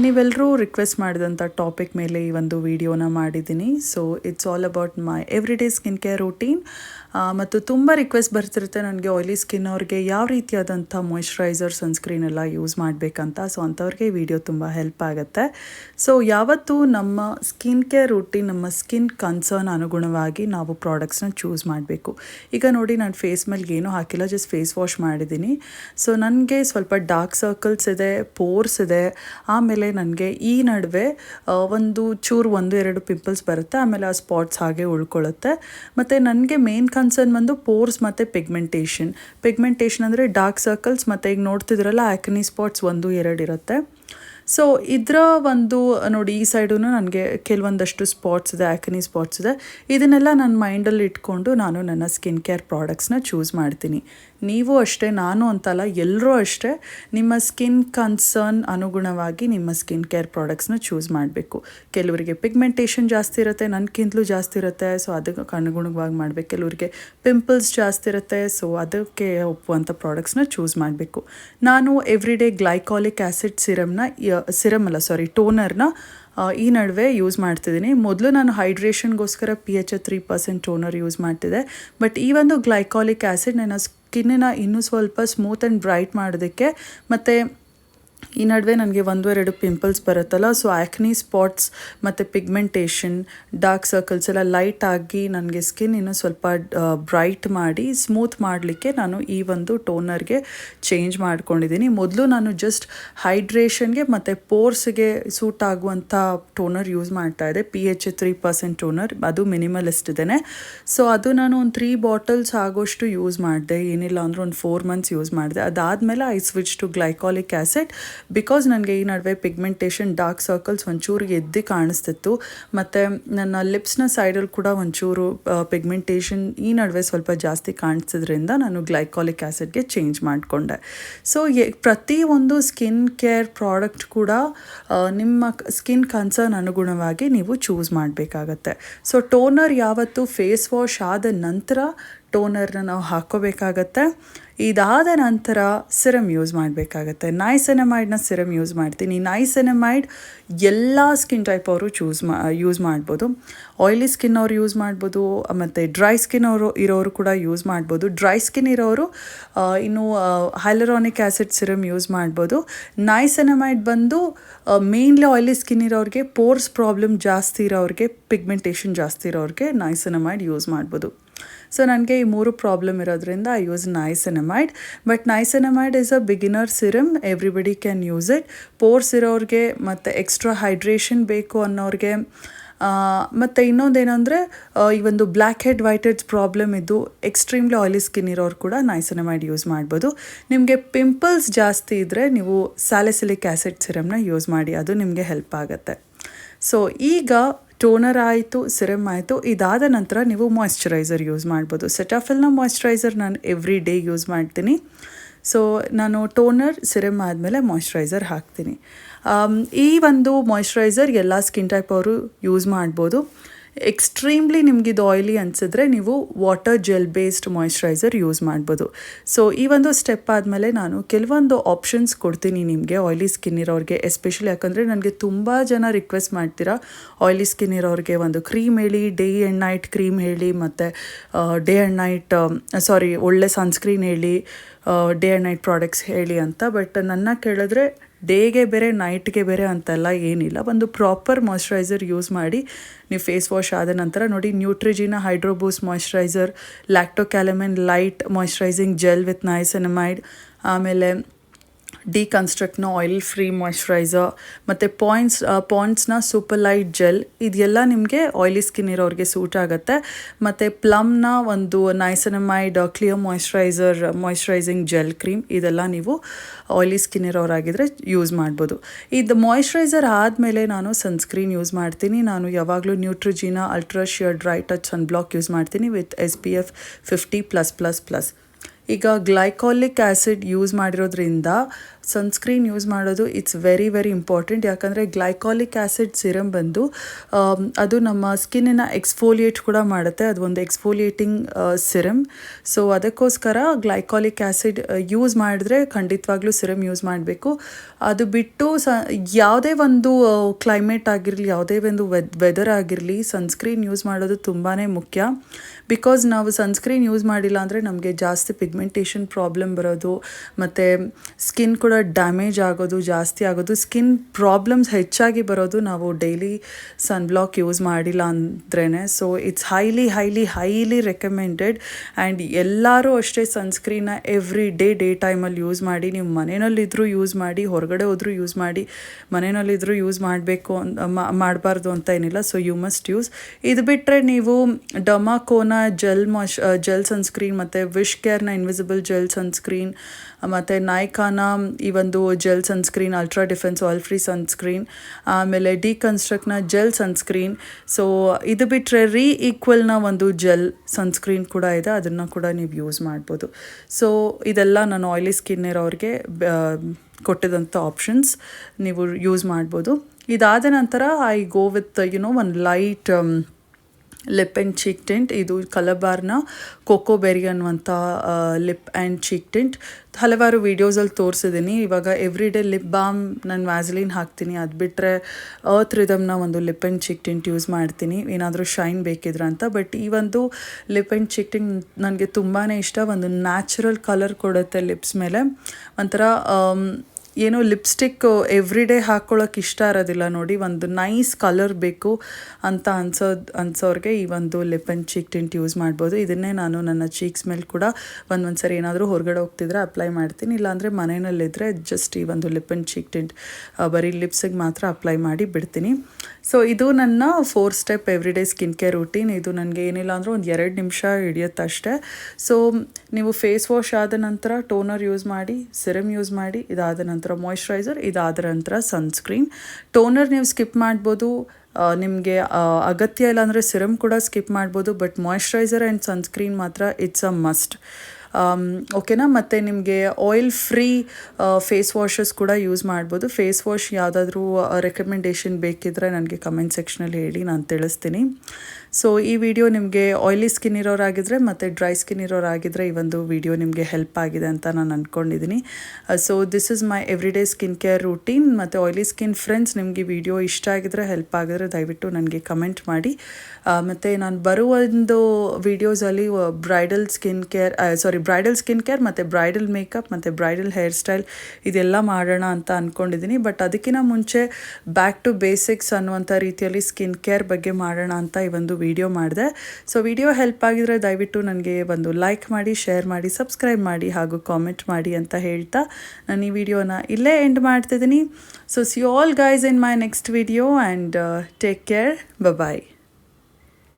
ನೀವೆಲ್ಲರೂ ರಿಕ್ವೆಸ್ಟ್ ಮಾಡಿದಂಥ ಟಾಪಿಕ್ ಮೇಲೆ ಈ ಒಂದು ವಿಡಿಯೋನ ಮಾಡಿದ್ದೀನಿ. So it's all about my everyday skin care routine ಮತ್ತು ತುಂಬ ರಿಕ್ವೆಸ್ಟ್ ಬರ್ತಿರುತ್ತೆ ನನಗೆ ಆಯ್ಲಿ ಸ್ಕಿನ್ ಅವ್ರಿಗೆ ಯಾವ ರೀತಿಯಾದಂಥ ಮಾಯಿಶ್ಚರೈಸರ್ ಸನ್ಸ್ಕ್ರೀನ್ ಎಲ್ಲ ಯೂಸ್ ಮಾಡಬೇಕಂತ. ಸೊ ಅಂಥವ್ರಿಗೆ ಈ ವಿಡಿಯೋ ತುಂಬ ಹೆಲ್ಪ್ ಆಗುತ್ತೆ. ಸೊ ಯಾವತ್ತೂ ನಮ್ಮ ಸ್ಕಿನ್ ಕೇರ್ ರೂಟೀನ್ ನಮ್ಮ ಸ್ಕಿನ್ ಕನ್ಸರ್ನ್ ಅನುಗುಣವಾಗಿ ನಾವು ಪ್ರಾಡಕ್ಟ್ಸ್ನ ಚೂಸ್ ಮಾಡಬೇಕು. ಈಗ ನೋಡಿ, ನಾನು ಫೇಸ್ ಮೇಲೆ ಏನೂ ಹಾಕಿಲ್ಲ ಜಸ್ಟ್ ಫೇಸ್ ವಾಶ್ ಮಾಡಿದ್ದೀನಿ. ಸೊ ನನಗೆ ಸ್ವಲ್ಪ ಡಾರ್ಕ್ ಸರ್ಕಲ್ಸ್ ಇದೆ ಪೋರ್ಸ್ ಇದೆ. ಆಮೇಲೆ ನನಗೆ ಈ ನಡುವೆ ಒಂದು ಚೂರು ಒಂದು, ಎರಡು ಪಿಂಪಲ್ಸ್ ಬರುತ್ತೆ, ಆಮೇಲೆ ಆ ಸ್ಪಾಟ್ಸ್ ಹಾಗೆ ಉಳ್ಕೊಳ್ಳುತ್ತೆ. ಮತ್ತು ನನಗೆ ಮೇನ್ ಕನ್ಸರ್ನ್ ಬಂದು ಪೋರ್ಸ್ ಮತ್ತು ಪಿಗ್ಮೆಂಟೇಷನ್ ಪಿಗ್ಮೆಂಟೇಷನ್ ಅಂದರೆ ಡಾರ್ಕ್ ಸರ್ಕಲ್ಸ್ ಮತ್ತು ಈಗ ನೋಡ್ತಿದ್ರಲ್ಲ ಆ್ಯಕ್ನಿ ಸ್ಪಾಟ್ಸ್ ಒಂದು, ಎರಡು ಇರುತ್ತೆ. ಸೊ ಇದರ ಒಂದು, ನೋಡಿ, ಈ ಸೈಡು ನನಗೆ ಕೆಲವೊಂದಷ್ಟು ಸ್ಪಾಟ್ಸ್ ಇದೆ ಆ್ಯಕ್ನಿ ಸ್ಪಾಟ್ಸ್ ಇದೆ. ಇದನ್ನೆಲ್ಲ ನನ್ನ ಮೈಂಡಲ್ಲಿ ಇಟ್ಕೊಂಡು ನಾನು ನನ್ನ ಸ್ಕಿನ್ ಕೇರ್ ಪ್ರಾಡಕ್ಟ್ಸ್ನ ಚೂಸ್ ಮಾಡ್ತೀನಿ. ನೀವು ಅಷ್ಟೇ, ನಾನು ಅಂತಲ್ಲ ಎಲ್ಲರೂ ಅಷ್ಟೇ ನಿಮ್ಮ ಸ್ಕಿನ್ ಕನ್ಸರ್ನ್ ಅನುಗುಣವಾಗಿ ನಿಮ್ಮ ಸ್ಕಿನ್ ಕೇರ್ ಪ್ರಾಡಕ್ಟ್ಸ್ನ ಚೂಸ್ ಮಾಡಬೇಕು. ಕೆಲವರಿಗೆ ಪಿಗ್ಮೆಂಟೇಷನ್ ಜಾಸ್ತಿ ಇರುತ್ತೆ ನನಗಿಂತಲೂ ಜಾಸ್ತಿ ಇರುತ್ತೆ, ಸೊ ಅದಕ್ಕೆ ಅನುಗುಣವಾಗಿ ಮಾಡಬೇಕು. ಕೆಲವರಿಗೆ ಪಿಂಪಲ್ಸ್ ಜಾಸ್ತಿ ಇರುತ್ತೆ, ಸೊ ಅದಕ್ಕೆ ಒಪ್ಪುವಂಥ ಪ್ರಾಡಕ್ಟ್ಸ್ನ ಚೂಸ್ ಮಾಡಬೇಕು. ನಾನು ಎವ್ರಿ ಡೇ ಗ್ಲೈಕಾಲಿಕ್ ಆ್ಯಸಿಡ್ ಸಿರಮ್ನ ಸಿರಮ್ ಅಲ್ಲ, ಸಾರಿ, ಟೋನರ್ನ ಈ ನಡುವೆ ಯೂಸ್ ಮಾಡ್ತಿದ್ದೀನಿ. ಮೊದಲು ನಾನು ಹೈಡ್ರೇಷನ್ಗೋಸ್ಕರ P H three percent toner use ಮಾಡ್ತಿದ್ದೆ. ಬಟ್ ಈ ಒಂದು ಗ್ಲೈಕಾಲಿಕ್ ಆ್ಯಸಿಡ್ ನನ್ನ ಸ್ಕಿನ್ನನ್ನ ಇನ್ನೂ ಸ್ವಲ್ಪ ಸ್ಮೂತ್ ಆ್ಯಂಡ್ ಬ್ರೈಟ್ ಮಾಡೋದಕ್ಕೆ ಮತ್ತು ಈ ನಡುವೆ ನನಗೆ ಒಂದು ಎರಡು ಪಿಂಪಲ್ಸ್ ಬರುತ್ತಲ್ಲ ಸೊ ಆ್ಯಕ್ನಿ ಸ್ಪಾಟ್ಸ್ ಮತ್ತು ಪಿಗ್ಮೆಂಟೇಷನ್ ಡಾರ್ಕ್ ಸರ್ಕಲ್ಸ್ ಎಲ್ಲ ಲೈಟ್ ಆಗಿ ನನಗೆ ಸ್ಕಿನ್ ಇನ್ನೂ ಸ್ವಲ್ಪ ಬ್ರೈಟ್ ಮಾಡಿ ಸ್ಮೂತ್ ಮಾಡಲಿಕ್ಕೆ ನಾನು ಈ ಒಂದು ಟೋನರ್ಗೆ ಚೇಂಜ್ ಮಾಡ್ಕೊಂಡಿದ್ದೀನಿ. ಮೊದಲು ನಾನು ಜಸ್ಟ್ ಹೈಡ್ರೇಷನ್ಗೆ ಮತ್ತು ಪೋರ್ಸ್ಗೆ ಸೂಟ್ ಆಗುವಂಥ ಟೋನರ್ ಯೂಸ್ ಮಾಡ್ತಾ ಇದ್ದೆ. P H three percent toner ಅದು ಮಿನಿಮಲಿಸ್ಟ್ ಇದೇನೆ ಸೊ ಅದು ನಾನು ಒಂದು ತ್ರೀ ಬಾಟಲ್ಸ್ ಆಗೋಷ್ಟು ಯೂಸ್ ಮಾಡಿದೆ. ಏನಿಲ್ಲ ಅಂದ್ರೆ ಒಂದು ಫೋರ್ ಮಂತ್ಸ್ ಯೂಸ್ ಮಾಡಿದೆ. ಅದಾದಮೇಲೆ I switch to glycolic acid because ನನಗೆ ಈ ನಡುವೆ ಪಿಗ್ಮೆಂಟೇಷನ್ ಡಾರ್ಕ್ ಸರ್ಕಲ್ಸ್ ಒಂಚೂರು ಎದ್ದು ಕಾಣಿಸ್ತಿತ್ತು. ಮತ್ತು ನನ್ನ ಲಿಪ್ಸ್ನ ಸೈಡಲ್ಲಿ ಕೂಡ ಒಂಚೂರು ಪಿಗ್ಮೆಂಟೇಷನ್ ಈ ನಡುವೆ ಸ್ವಲ್ಪ ಜಾಸ್ತಿ ಕಾಣಿಸಿದ್ರಿಂದ ನಾನು ಗ್ಲೈಕಾಲಿಕ್ ಆ್ಯಸಿಡ್ಗೆ ಚೇಂಜ್ ಮಾಡಿಕೊಂಡೆ. ಸೊ ಎ ಪ್ರತಿಯೊಂದು ಸ್ಕಿನ್ ಕೇರ್ ಪ್ರಾಡಕ್ಟ್ ಕೂಡ ನಿಮ್ಮ ಸ್ಕಿನ್ ಕನ್ಸರ್ನ್ ಅನುಗುಣವಾಗಿ ನೀವು ಚೂಸ್ ಮಾಡಬೇಕಾಗತ್ತೆ. ಸೊ ಟೋನರ್ ಯಾವತ್ತು ಫೇಸ್ ವಾಶ್ ಆದ ನಂತರ ಟೋನರ್ನ ನಾವು ಹಾಕ್ಕೋಬೇಕಾಗತ್ತೆ. ಇದಾದ ನಂತರ ಸಿರಮ್ ಯೂಸ್ ಮಾಡಬೇಕಾಗತ್ತೆ. ನೈಸೆನಮೈಡ್ನ ಸಿರಮ್ ಯೂಸ್ ಮಾಡ್ತೀನಿ. ನೈಸೆನಮೈಡ್ ಎಲ್ಲ ಸ್ಕಿನ್ ಟೈಪ್ ಅವರು ಚೂಸ್ ಮಾ ಯೂಸ್ ಮಾಡ್ಬೋದು. ಆಯ್ಲಿ ಸ್ಕಿನ್ ಅವ್ರು ಯೂಸ್ ಮಾಡ್ಬೋದು. ಮತ್ತು ಡ್ರೈ ಸ್ಕಿನ್ ಅವರು ಇರೋರು ಕೂಡ ಯೂಸ್ ಮಾಡ್ಬೋದು. ಡ್ರೈ ಸ್ಕಿನ್ ಇರೋರು ಇನ್ನು ಹೈಲರಾನಿಕ್ ಆ್ಯಸಿಡ್ ಸಿರಮ್ ಯೂಸ್ ಮಾಡ್ಬೋದು. ನೈಸೆನಮೈಡ್ ಬಂದು ಮೇನ್ಲಿ ಆಯ್ಲಿ ಸ್ಕಿನ್ ಇರೋರಿಗೆ ಪೋರ್ಸ್ ಪ್ರಾಬ್ಲಮ್ ಜಾಸ್ತಿ ಇರೋರಿಗೆ ಪಿಗ್ಮೆಂಟೇಷನ್ ಜಾಸ್ತಿ ಇರೋರಿಗೆ ನೈಸೆನಮೈಡ್ ಯೂಸ್ ಮಾಡ್ಬೋದು. ಸೊ ನನಗೆ ಈ ಮೂರು ಪ್ರಾಬ್ಲಮ್ ಇರೋದ್ರಿಂದ I use niacinamide but niacinamide is a beginner serum everybody can use it pores ಇರೋರಿಗೆ ಮತ್ತು ಎಕ್ಸ್ಟ್ರಾ ಹೈಡ್ರೇಷನ್ ಬೇಕು ಅನ್ನೋರಿಗೆ. ಮತ್ತು ಇನ್ನೊಂದೇನೆಂದರೆ ಈ ಒಂದು blackhead whiteheads problem ಇದ್ದು ಎಕ್ಸ್ಟ್ರೀಮ್ಲಿ ಆಯಿಲಿ ಸ್ಕಿನ್ ಇರೋರು ಕೂಡ ನೈಸೆನಮೈಡ್ ಯೂಸ್ ಮಾಡ್ಬೋದು. ನಿಮಗೆ ಪಿಂಪಲ್ಸ್ ಜಾಸ್ತಿ ಇದ್ದರೆ ನೀವು ಸ್ಯಾಲಿಸಿಲಿಕ್ ಆ್ಯಸಿಡ್ ಸಿರಮ್ನ ಯೂಸ್ ಮಾಡಿ, ಅದು ನಿಮಗೆ ಹೆಲ್ಪ್ ಆಗುತ್ತೆ. ಸೊ ಈಗ ಟೋನರ್ ಆಯಿತು ಸಿರಮ್ ಆಯಿತು ಇದಾದ ನಂತರ ನೀವು ಮಾಯಿಶ್ಚರೈಸರ್ ಯೂಸ್ ಮಾಡ್ಬೋದು. ಸೆಟಾಫಿಲ್ನ ಮಾಯಿಶ್ಚರೈಸರ್ ನಾನು ಎವ್ರಿ ಡೇ ಯೂಸ್ ಮಾಡ್ತೀನಿ. ಸೊ ನಾನು ಟೋನರ್ ಸಿರಮ್ ಆದಮೇಲೆ ಮಾಯಿಶ್ಚರೈಸರ್ ಹಾಕ್ತೀನಿ. ಆಮ್, ಈ ಒಂದು ಮಾಯಿಶ್ಚರೈಸರ್ ಎಲ್ಲ ಸ್ಕಿನ್ ಟೈಪ್ ಅವರು ಯೂಸ್ ಮಾಡ್ಬೋದು. ಎಕ್ಸ್ಟ್ರೀಮ್ಲಿ ನಿಮಗಿದು ಆಯ್ಲಿ ಅನಿಸಿದ್ರೆ ನೀವು water gel based moisturiser use ಮಾಡ್ಬೋದು. ಸೊ ಈ ಒಂದು ಸ್ಟೆಪ್ ಆದಮೇಲೆ ನಾನು ಕೆಲವೊಂದು ಆಪ್ಷನ್ಸ್ ಕೊಡ್ತೀನಿ ನಿಮಗೆ ಆಯ್ಲಿ ಸ್ಕಿನ್ ಇರೋರಿಗೆ ಎಸ್ಪೆಷಲಿ ಯಾಕಂದರೆ ನನಗೆ ತುಂಬ ಜನ ರಿಕ್ವೆಸ್ಟ್ ಮಾಡ್ತೀರಾ ಆಯ್ಲಿ ಸ್ಕಿನ್ ಇರೋರಿಗೆ ಒಂದು ಕ್ರೀಮ್ ಹೇಳಿ ಡೇ ಆ್ಯಂಡ್ ನೈಟ್ ಕ್ರೀಮ್ ಹೇಳಿ, ಮತ್ತು ಡೇ ಆ್ಯಂಡ್ ನೈಟ್ ಸಾರಿ ಒಳ್ಳೆ ಸನ್ಸ್ಕ್ರೀನ್ ಹೇಳಿ ಡೇ ಆ್ಯಂಡ್ ನೈಟ್ ಪ್ರಾಡಕ್ಟ್ಸ್ ಹೇಳಿ ಅಂತ. ಬಟ್ ನನ್ನ ಕೇಳಿದ್ರೆ ಡೇಗೆ ಬೇರೆ, ನೈಟ್ಗೆ ಬೇರೆ ಅಂತೆಲ್ಲ ಏನಿಲ್ಲ. ಒಂದು ಪ್ರಾಪರ್ ಮಾಯ್ಶ್ಚರೈಸರ್ ಯೂಸ್ ಮಾಡಿ ನೀವು ಫೇಸ್ ವಾಶ್ ಆದ ನಂತರ ನೋಡಿ Neutrogena hydro boost moisturiser lacto calamine light moisturising gel with niacinamide ಆಮೇಲೆ ಡಿಕನ್ಸ್ಟ್ರಕ್ಟ್ನ ಆಯಿಲ್ ಫ್ರೀ ಮಾಯ್ಶ್ಚರೈಸರ್ ಮತ್ತು ಪಾಯಿಂಟ್ಸ್ ಪಾಯಿಂಟ್ಸ್ನ ಸೂಪರ್ ಲೈಟ್ ಜೆಲ್ ಇದೆಲ್ಲ ನಿಮಗೆ ಆಯಿಲಿ ಸ್ಕಿನ್ ಇರೋರಿಗೆ ಸೂಟ್ ಆಗುತ್ತೆ. ಮತ್ತು ಪ್ಲಮ್ನ ಒಂದು niacinamide clear moisturiser moisturising gel cream ಇದೆಲ್ಲ ನೀವು ಆಯಿಲಿ ಸ್ಕಿನ್ ಇರೋರಾಗಿದ್ದರೆ ಯೂಸ್ ಮಾಡ್ಬೋದು. ಇದು ಮಾಯ್ಶ್ಚರೈಸರ್ ಆದಮೇಲೆ ನಾನು ಸನ್ಸ್ಕ್ರೀನ್ ಯೂಸ್ ಮಾಡ್ತೀನಿ. ನಾನು ಯಾವಾಗಲೂ Neutrogena ultra sheer dry touch sun block use ಮಾಡ್ತೀನಿ with S P F fifty plus plus plus ಈಗ ಗ್ಲೈಕಾಲಿಕ್ ಆ್ಯಸಿಡ್ ಯೂಸ್ ಮಾಡಿರೋದ್ರಿಂದ ಸನ್ಸ್ಕ್ರೀನ್ ಯೂಸ್ ಮಾಡೋದು ಇಟ್ಸ್ ವೆರಿ ವೆರಿ ಇಂಪಾರ್ಟೆಂಟ್. ಯಾಕಂದರೆ ಗ್ಲೈಕಾಲಿಕ್ ಆ್ಯಸಿಡ್ ಸಿರಮ್ ಬಂದು ಅದು ನಮ್ಮ ಸ್ಕಿನ್ನನ್ನು ಎಕ್ಸ್ಫೋಲಿಯೇಟ್ ಕೂಡ ಮಾಡುತ್ತೆ. ಅದು ಒಂದು ಎಕ್ಸ್ಫೋಲಿಯೇಟಿಂಗ್ ಸಿರಮ್. ಸೊ ಅದಕ್ಕೋಸ್ಕರ ಗ್ಲೈಕಾಲಿಕ್ ಆ್ಯಸಿಡ್ ಯೂಸ್ ಮಾಡಿದ್ರೆ ಖಂಡಿತವಾಗ್ಲೂ ಸಿರಮ್ ಯೂಸ್ ಮಾಡಬೇಕು. ಅದು ಬಿಟ್ಟು ಸ, ಯಾವುದೇ ಒಂದು ಕ್ಲೈಮೇಟ್ ಆಗಿರಲಿ, ಯಾವುದೇ ಒಂದು ವೆದ್, ವೆದರ್ ಆಗಿರಲಿ ಸನ್ಸ್ಕ್ರೀನ್ ಯೂಸ್ ಮಾಡೋದು ತುಂಬಾ ಮುಖ್ಯ. ಬಿಕಾಸ್ ನಾವು ಸನ್ಸ್ಕ್ರೀನ್ ಯೂಸ್ ಮಾಡಿಲ್ಲ ಅಂದರೆ ನಮಗೆ ಜಾಸ್ತಿ ಪಿಗ್ಮೆಂಟೇಷನ್ ಪ್ರಾಬ್ಲಮ್ ಬರೋದು, ಮತ್ತು ಸ್ಕಿನ್ ಕೂಡ ಡ್ಯಾಮೇಜ್ ಆಗೋದು, ಜಾಸ್ತಿ ಆಗೋದು ಸ್ಕಿನ್ ಪ್ರಾಬ್ಲಮ್ಸ್ ಹೆಚ್ಚಾಗಿ ಬರೋದು ನಾವು ಡೈಲಿ ಸನ್ ಬ್ಲಾಕ್ ಯೂಸ್ ಮಾಡಿಲ್ಲ ಅಂದ್ರೇ so it's highly highly highly recommended and ಎಲ್ಲರೂ ಅಷ್ಟೇ ಸನ್ಸ್ಕ್ರೀನ್ನ ಎವ್ರಿ ಡೇ ಡೇ ಟೈಮಲ್ಲಿ ಯೂಸ್ ಮಾಡಿ, ನೀವು ಮನೆಯಲ್ಲಿದ್ದರೂ ಯೂಸ್ ಮಾಡಿ, ಹೊರಗಡೆ ಹೋದರೂ ಯೂಸ್ ಮಾಡಿ ಮನೆಯಲ್ಲಿದ್ದರೂ ಯೂಸ್ ಮಾಡಬೇಕು ಮಾಡಬಾರ್ದು ಅಂತ ಏನಿಲ್ಲ. ಸೊ ಯು ಮಸ್ಟ್ ಯೂಸ್ ಇದು ಬಿಟ್ಟರೆ ನೀವು ಡಮಾಕೋನ ಜೆಲ್ ಮಾಶ್ ಜೆಲ್ ಸನ್ಸ್ಕ್ರೀನ್ ಮತ್ತು ವಿಶ್ ಕೇರ್ನ ಇನ್ವಿಸಿಬಲ್ ಜೆಲ್ ಸನ್ಸ್ಕ್ರೀನ್ ಮತ್ತು ನಾಯ್ಕಾನ ಈ ಒಂದು gel sunscreen ultra defence oil free sunscreen ಆಮೇಲೆ ಡಿಕನ್ಸ್ಟ್ರಕ್ಟ್ನ ಜೆಲ್ ಸನ್ಸ್ಕ್ರೀನ್ ಸೊ ಇದು ಬಿಟ್ಟರೆ ರೀ ಈಕ್ವಲ್ನ ಒಂದು ಜೆಲ್ ಸನ್ಸ್ಕ್ರೀನ್ ಕೂಡ ಇದೆ. ಅದನ್ನು ಕೂಡ ನೀವು ಯೂಸ್ ಮಾಡ್ಬೋದು. ಸೊ ಇದೆಲ್ಲ ನಾನು ಆಯ್ಲಿ ಸ್ಕಿನ್ ಇರೋರಿಗೆ ಕೊಟ್ಟಿದಂಥ ಆಪ್ಷನ್ಸ್ ನೀವು ಯೂಸ್ ಮಾಡ್ಬೋದು. ಇದಾದ ನಂತರ I go with you know one light lip and cheek tint. ಇದು ಕಲಬಾರ್ನ ಕೋಕೋ ಬೆರಿ ಅನ್ನುವಂಥ ಲಿಪ್ ಆ್ಯಂಡ್ ಚೀಕ್ ಟಿಂಟ್. ಹಲವಾರು ವೀಡಿಯೋಸಲ್ಲಿ ತೋರಿಸಿದ್ದೀನಿ ಇವಾಗ ಎವ್ರಿ ಡೇ ಲಿಪ್ ಬಾಮ್ ನಾನು ವ್ಯಾಸಲಿನ್ ಹಾಕ್ತೀನಿ. ಅದು ಬಿಟ್ಟರೆ ಅರ್ತ್ ಒಂದು lip and cheek tint use ಮಾಡ್ತೀನಿ. ಏನಾದರೂ ಶೈನ್ ಬೇಕಿದ್ರೆ ಅಂತ. ಬಟ್ ಈ ಒಂದು ಲಿಪ್ ಆ್ಯಂಡ್ ಚಿಕ್ ಟಿಂಟ್ ನನಗೆ ತುಂಬಾ ಇಷ್ಟ. ಒಂದು ನ್ಯಾಚುರಲ್ ಕಲರ್ ಕೊಡುತ್ತೆ ಲಿಪ್ಸ್ ಮೇಲೆ. ಒಂಥರ ಏನೋ ಲಿಪ್ಸ್ಟಿಕ್ ಎವ್ರಿ ಡೇ ಹಾಕ್ಕೊಳ್ಳೋಕೆ ಇಷ್ಟ ಇರೋದಿಲ್ಲ ನೋಡಿ, ಒಂದು ನೈಸ್ ಕಲರ್ ಬೇಕು ಅಂತ ಅನ್ಸೋದು ಅನ್ಸೋರಿಗೆ ಈ ಒಂದು lip and cheek tint use ಮಾಡ್ಬೋದು. ಇದನ್ನೇ ನಾನು ನನ್ನ ಚೀಕ್ಸ್ ಮೇಲೆ ಕೂಡ ಒಂದೊಂದು ಸರಿ ಏನಾದರೂ ಹೊರಗಡೆ ಹೋಗ್ತಿದ್ರೆ ಅಪ್ಲೈ ಮಾಡ್ತೀನಿ. ಇಲ್ಲಾಂದರೆ ಮನೆಯಲ್ಲಿದ್ದರೆ ಜಸ್ಟ್ ಈ ಒಂದು ಲಿಪ್ ಆ್ಯಂಡ್ ಚೀಕ್ ಟಿಂಟ್ ಬರೀ ಲಿಪ್ಸಿಗೆ ಮಾತ್ರ ಅಪ್ಲೈ ಮಾಡಿ ಬಿಡ್ತೀನಿ. ಸೊ ಇದು ನನ್ನ four step every day skin care routine ಇದು ನನಗೆ ಏನಿಲ್ಲ ಅಂದ್ರೆ ಒಂದು ಎರಡು ನಿಮಿಷ ಹಿಡಿಯುತ್ತೆ ಅಷ್ಟೇ. ಸೊ ನೀವು ಫೇಸ್ ವಾಶ್ ಆದ ನಂತರ ಟೋನರ್ ಯೂಸ್ ಮಾಡಿ ಸಿರಮ್ ಯೂಸ್ ಮಾಡಿ, ಇದಾದ ನಂತರ ಮಾಯ್ಶ್ಚರೈಸರ್ ಇದಾದ ನಂತರ ಸನ್ಸ್ಕ್ರೀನ್ ಟೋನರ್ ನೀವು ಸ್ಕಿಪ್ ಮಾಡ್ಬೋದು. ನಿಮಗೆ ಅಗತ್ಯ ಇಲ್ಲ ಅಂದರೆ ಸಿರಮ್ ಕೂಡ ಸ್ಕಿಪ್ ಮಾಡ್ಬೋದು ಬಟ್ ಮಾಯಿಶ್ಚರೈಸರ್ ಆ್ಯಂಡ್ ಸನ್ಸ್ಕ್ರೀನ್ ಮಾತ್ರ ಇಟ್ಸ್ ಅ ಮಸ್ಟ್ ಓಕೆನಾ ಮತ್ತು ನಿಮಗೆ ಆಯಿಲ್ ಫ್ರೀ ಫೇಸ್ ವಾಷಸ್ ಕೂಡ ಯೂಸ್ ಮಾಡ್ಬೋದು. ಫೇಸ್ ವಾಶ್ ಯಾವುದಾದ್ರೂ ರೆಕಮೆಂಡೇಷನ್ ಬೇಕಿದ್ದರೆ ನನಗೆ ಕಮೆಂಟ್ ಸೆಕ್ಷನಲ್ಲಿ ಹೇಳಿ, ನಾನು ತಿಳಿಸ್ತೀನಿ. ಸೊ ಈ ವಿಡಿಯೋ ನಿಮಗೆ ಆಯ್ಲಿ ಸ್ಕಿನ್ ಇರೋರಾಗಿದ್ದರೆ ಮತ್ತು ಡ್ರೈ ಸ್ಕಿನ್ ಇರೋರಾಗಿದ್ದರೆ ಈ ಒಂದು ವಿಡಿಯೋ ನಿಮಗೆ ಹೆಲ್ಪ್ ಆಗಿದೆ ಅಂತ ನಾನು ಅಂದ್ಕೊಂಡಿದ್ದೀನಿ so this is my every day skin care routine ಮತ್ತು ಆಯ್ಲಿ ಸ್ಕಿನ್ ಫ್ರೆಂಡ್ಸ್ ನಿಮಗೆ ವಿಡಿಯೋ ಇಷ್ಟ ಆಗಿದ್ರೆ ಹೆಲ್ಪ್ ಆಗಿದ್ರೆ ದಯವಿಟ್ಟು ನನಗೆ ಕಮೆಂಟ್ ಮಾಡಿ. ಮತ್ತು ನಾನು ಬರುವ ಒಂದು ವಿಡಿಯೋಸಲ್ಲಿ bridal skin care sorry bridal skin care ಮತ್ತು ಬ್ರೈಡಲ್ ಮೇಕಪ್ ಮತ್ತು ಬ್ರೈಡಲ್ ಹೇರ್ ಸ್ಟೈಲ್ ಇದೆಲ್ಲ ಮಾಡೋಣ ಅಂತ ಅಂದ್ಕೊಂಡಿದ್ದೀನಿ ಬಟ್ ಅದಕ್ಕಿಂತ ಮುಂಚೆ ಬ್ಯಾಕ್ ಟು ಬೇಸಿಕ್ಸ್ ಅನ್ನುವಂಥ ರೀತಿಯಲ್ಲಿ ಸ್ಕಿನ್ ಕೇರ್ ಬಗ್ಗೆ ಮಾಡೋಣ ಅಂತ ಈ ಒಂದು ವಿಡಿಯೋ ಮಾಡಿದೆ. ಸೊ ವಿಡಿಯೋ ಹೆಲ್ಪ್ ಆಗಿದ್ರೆ ದಯವಿಟ್ಟು ನನಗೆ ಒಂದು ಲೈಕ್ ಮಾಡಿ ಶೇರ್ ಮಾಡಿ ಸಬ್ಸ್ಕ್ರೈಬ್ ಮಾಡಿ ಹಾಗೂ ಕಾಮೆಂಟ್ ಮಾಡಿ ಅಂತ ಹೇಳ್ತಾ ನಾನು ಈ ವಿಡಿಯೋನ ಇಲ್ಲೇ ಎಂಡ್ ಮಾಡ್ತಿದ್ದೀನಿ. So see all guys in my next video and take care bye